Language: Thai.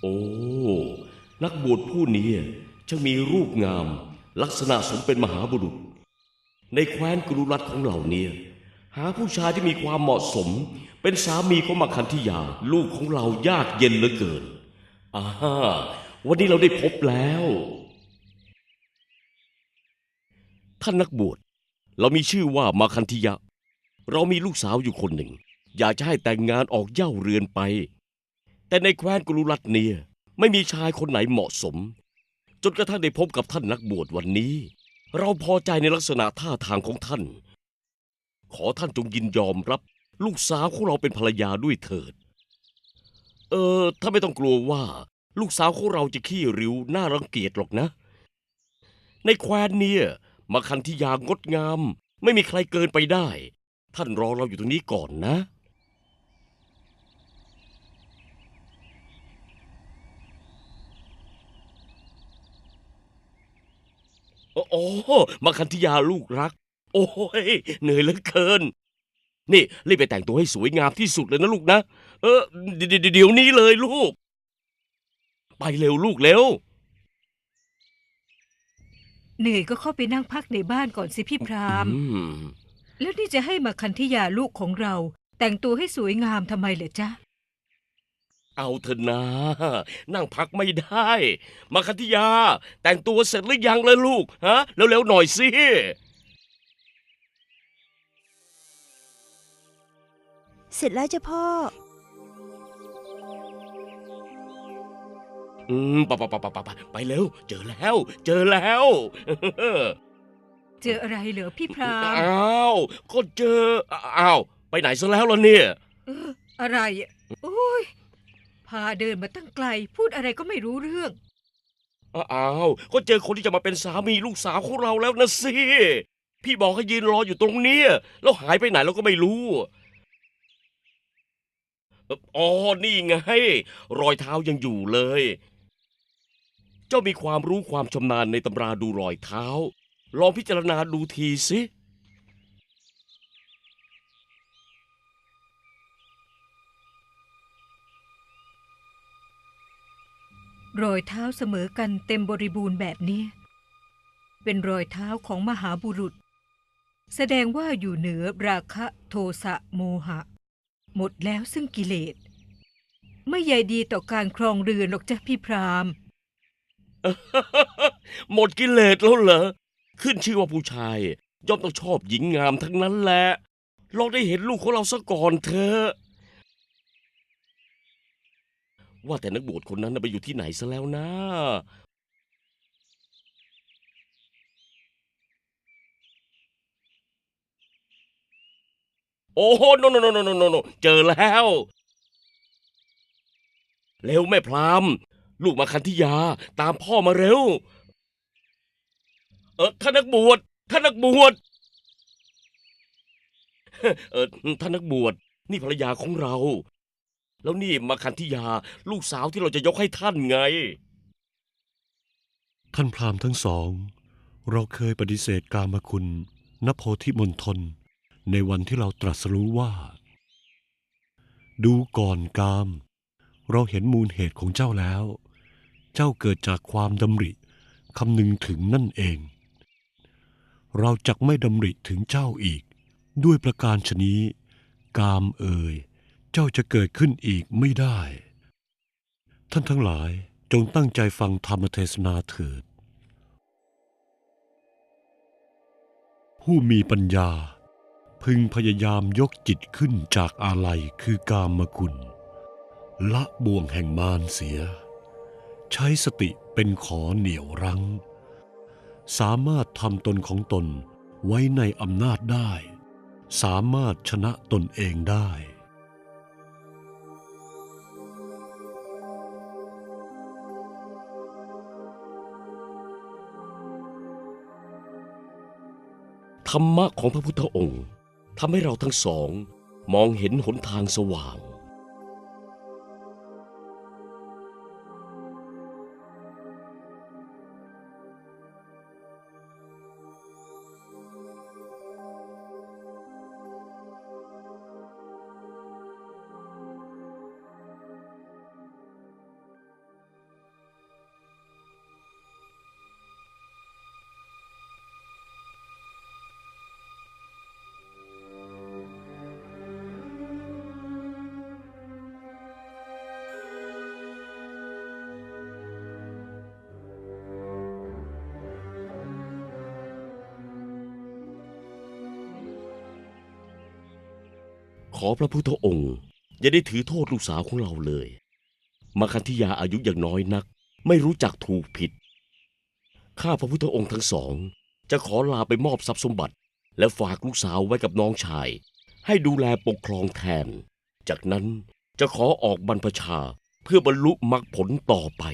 โอ้ นักบวชผู้นี้ช่างมีรูปงาม ลักษณะสมเป็นมหาบุรุษ ในแคว้นกรุรัตของเหล่านี้หาผู้ชายที่มีความเหมาะสม เป็นสามีของมาคันธิยา ลูกของเรายากเย็นเหลือเกินอ่าวันนี้เราได้พบแล้ว ท่านนักบวชเรามีชื่อว่ามาคันธิยะ เรามีลูกสาวอยู่คนหนึ่ง อยากจะให้แต่งงานออกเย่าเรือนไป แต่ในแคว้นกุลุรัตเนียไม่มีชายคนไหนเหมาะสม จนกระทั่งได้พบกับท่านนักบวชวันนี้ เราพอใจในลักษณะท่าทางของท่าน ขอท่านจงยินยอมรับ ลูกสาวของเราเป็นภรรยาด้วยเถิด เออถ้าไม่ต้องกลัวว่า ลูกสาวของเราจะขี้ริ้วน่ารังเกียจหรอกนะ ในแคว้นเนี่ยมาคันที่ยางดงาม ไม่มีใครเกินไปได้ ท่านรอเราอยู่ตรงนี้ก่อนนะ โอ้โอ้มาคันธิยาลูกรัก โอ้ยเหนื่อยเหลือเกิน นี่รีบไปแต่งตัวให้สวยงามที่สุดเลยนะลูกนะ เออเดี๋ยวเดี๋ยวเดี๋ยวนี้เลยลูก ไปเร็วลูกเร็ว เหนื่อยก็เข้าไปนั่งพักในบ้านก่อนสิพี่พรามอืมแล้วนี่จะให้มาคันธิยาลูกของเรา แต่งตัวให้สวยงามทำไมเหรอจ๊ะ เอาเถอะนะนั่งพักไม่ได้ มาคันธิยา แต่งตัวเสร็จหรือยังเลยลูกฮะเร็วๆหน่อยสิเสร็จแล้วจ้ะพ่อ อืมไปไปไปไปไปไปเร็ว เจอแล้ว เจอแล้ว เจออะไรเหรอพี่พรามอ้าวก็เจออ้าวไปไหนซะแล้วล่ะเนี่ยเอออะไรอะโอ้ย พาเดินมาตั้งไกล พูดอะไรก็ไม่รู้เรื่อง อ้าวก็เจอคนที่จะมาเป็นสามีลูกสาวของเราแล้วนะสิพี่บอกให้ยืนรออยู่ตรงเนี้ยแล้วหายไปไหนเราก็ไม่รู้อ๋อนี่ไง รอยเท้ายังอยู่เลย เจ้ามีความรู้ความชำนาญในตำราดูรอยเท้า ลองพิจารณาดูทีสิ รอยเท้าเสมอกันเต็มบริบูรณ์แบบนี้ เป็นรอยเท้าของมหาบุรุษ แสดงว่าอยู่เหนือราคะโทสะโมหะ หมดแล้วซึ่งกิเลส ไม่ใยดีต่อการครองเรือนหรอกจ้ะพี่พรามหมดกิเลสแล้วเหรอ ขึ้นชื่อว่าผู้ชาย ย่อมต้องชอบหญิงงามทั้งนั้นแหละลองได้เห็นลูกของเราซะก่อนเถอะ ว่าแต่นักบวชคนนั้นน่ะไปอยู่ที่ไหนซะแล้วนะโอ้โหโนโนโนโนโนโนเจอแล้ว เร็วแม่พรามลูกมาคันธิยา ตามพ่อมาเร็ว เออท่านนักบวชท่านนักบวชเออท่านนักบวชนี่ภรรยาของเรา แล้วนี่มาคันธิยาลูกสาวที่เราจะยกให้ท่านไง ท่านพราหมณ์ทั้งสอง เราเคยปฏิเสธกามคุณนโพธิมณฑลในวันที่เราตรัสรู้ว่า ดูก่อนกาม เราเห็นมูลเหตุของเจ้าแล้ว เจ้าเกิดจากความดำริคำนึงถึงนั่นเอง เราจักไม่ดำริถึงเจ้าอีก ด้วยประการชนี้ กามเอ่ย เจ้าจะเกิดขึ้นอีกไม่ได้ ท่านทั้งหลายจงตั้งใจฟังธรรมเทศนาเถิด ผู้มีปัญญาพึงพยายามยกจิตขึ้นจากอาลัยคือกามคุณละบ่วงแห่งมารเสีย ใช้สติเป็นขอเหนี่ยวรั้ง สามารถทำตนของตนไว้ในอำนาจได้ สามารถชนะตนเองได้ รรมะของพระพุทธองค์ทำให้เราทั้งสองมองเห็นหนทางสว่าง ขอพระพุทธองค์ อย่าได้ถือโทษลูกสาวของเราเลย มาคันธิยาอายุอย่างน้อยนัก ไม่รู้จักถูกผิด ข้าพระพุทธองค์ทั้งสอง จะขอลาไปมอบทรัพย์สมบัติ และฝากลูกสาวไว้กับน้องชาย ให้ดูแลปกครองแทน จากนั้นจะขอออกบรรพชาเพื่อบรรลุมรรคผลต่อไป